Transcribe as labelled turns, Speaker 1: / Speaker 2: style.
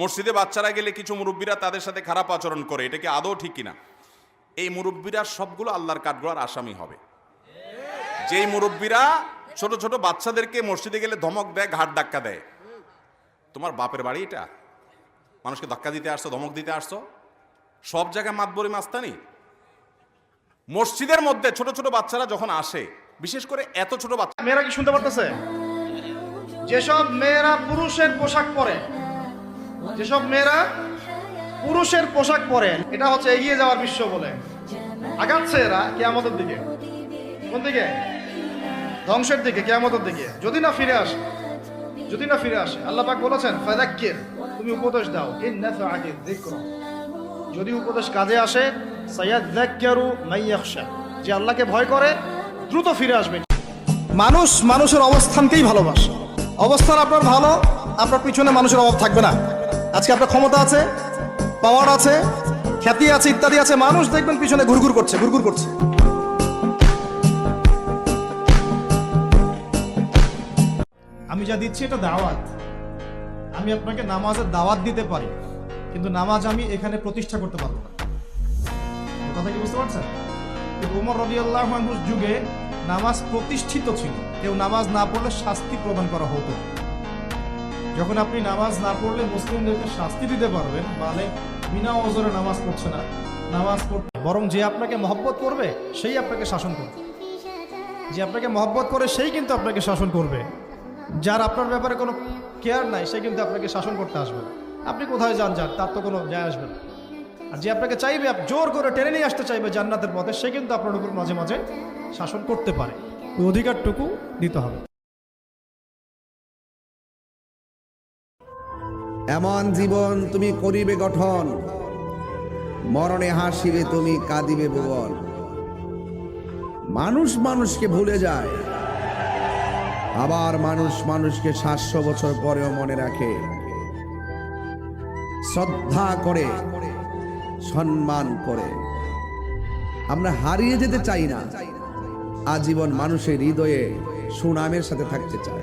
Speaker 1: মসজিদে বাচ্চারা গেলে কিছু মুরব্বীরা তাদের সাথে খারাপ আচরণ করে, এটা কি আদৌ ঠিক কিনা? এই মুরব্বীরা সবগুলো আল্লাহর কাঠগড়ার আসামি হবে। যেই মুরব্বীরা ছোট ছোট বাচ্চাদেরকে মসজিদে গেলে ধমক দেয়, ঘাট ধাক্কা দেয়। তোমার বাপের বাড়ি এটা? মানুষকে ধাক্কা দিতে আসছো, ধমক দিতে আসছো? সব জায়গায় মাতবরি মাস্তানি। মসজিদের মধ্যে ছোট ছোট বাচ্চারা যখন আসে, বিশেষ করে এত ছোট বাচ্চা
Speaker 2: মেয়েরা কি শুনতে পারতেছে? যেসব মেয়েরা পুরুষের পোশাক পরে যেসব মেয়েরা পুরুষের পোশাক পরে, এটা হচ্ছে এগিয়ে যাওয়ার বিশ্ব বলে। আগাচ্ছে এরা কেয়ামতের দিকে। কোন দিকে? ধ্বংসের দিকে, কেয়ামতের দিকে। যদি না ফিরে আসে, যদি না ফিরে আসে, আল্লাহ পাক বলেছেন ফাদাক্কির তুমি উপদেশ দাও। ইন্নাফাআতি যিকর। যদি উপদেশ কাজে আসে সায়াযাক্কারু মাইয়াখশা যে আল্লাহকে ভয় করে, দ্রুত ফিরে আসবে। মানুষ মানুষের অবস্থানকেই ভালোবাসে। অবস্থান আপনার ভালো, আপনার পিছনে মানুষের অভাব থাকবে না। আজকে আপনার ক্ষমতা আছে পাওয়ার আছে, খ্যাতি আছে, ইত্যাদি আছে, মানুষ দেখবেন পিছনে ঘুরঘুর করছে ঘুরঘুর করছে। আমি যা দিচ্ছি এটা দাওয়াত। আমি আপনাকে নামাজের দাওয়াত দিতে পারি, কিন্তু নামাজ আমি এখানে প্রতিষ্ঠা করতে পারব না। কথা কি বুঝতে পারছেন? উমর রবি আল্লাহর যুগে নামাজ প্রতিষ্ঠিত ছিল। কেউ নামাজ না পড়লে শাস্তি প্রদান করা হতো যখন আপনি নামাজ না পড়লে মুসলিমদেরকে শাস্তি দিতে পারবেন মানে বিনা ওজরে নামাজ পড়ছে না। নামাজ পড়তে বরং যে আপনাকে মহব্বত করবে, সেই আপনাকে শাসন করবে। যে আপনাকে মহব্বত করে, সেই কিন্তু আপনাকে শাসন করবে। যার আপনার ব্যাপারে কোনো কেয়ার নাই, সে কিন্তু আপনাকে শাসন করতে আসবে। আপনি কোথায় যান যান তার তো কোনো যায় আসবে না। আর যে আপনাকে চাইবে জোর করে টেনে নিয়ে আসতে চাইবে জান্নাতের পথে, সে কিন্তু আপনার উপর মাঝে মাঝে শাসন করতে পারে। ওই অধিকারটুকু দিতে হবে।
Speaker 3: এমন জীবন তুমি করিবে গঠন। মরণে হাসিবে তুমি, কাঁদিবে ভুবন। মানুষ মানুষকে ভুলে যায়। আবার মানুষ মানুষকে সাতশো বছর পরেও মনে রাখে। শ্রদ্ধা করে, সম্মান করে। আমরা হারিয়ে যেতে চাই না। আজীবন মানুষের হৃদয়ে সুনামের সাথে থাকতে চাই।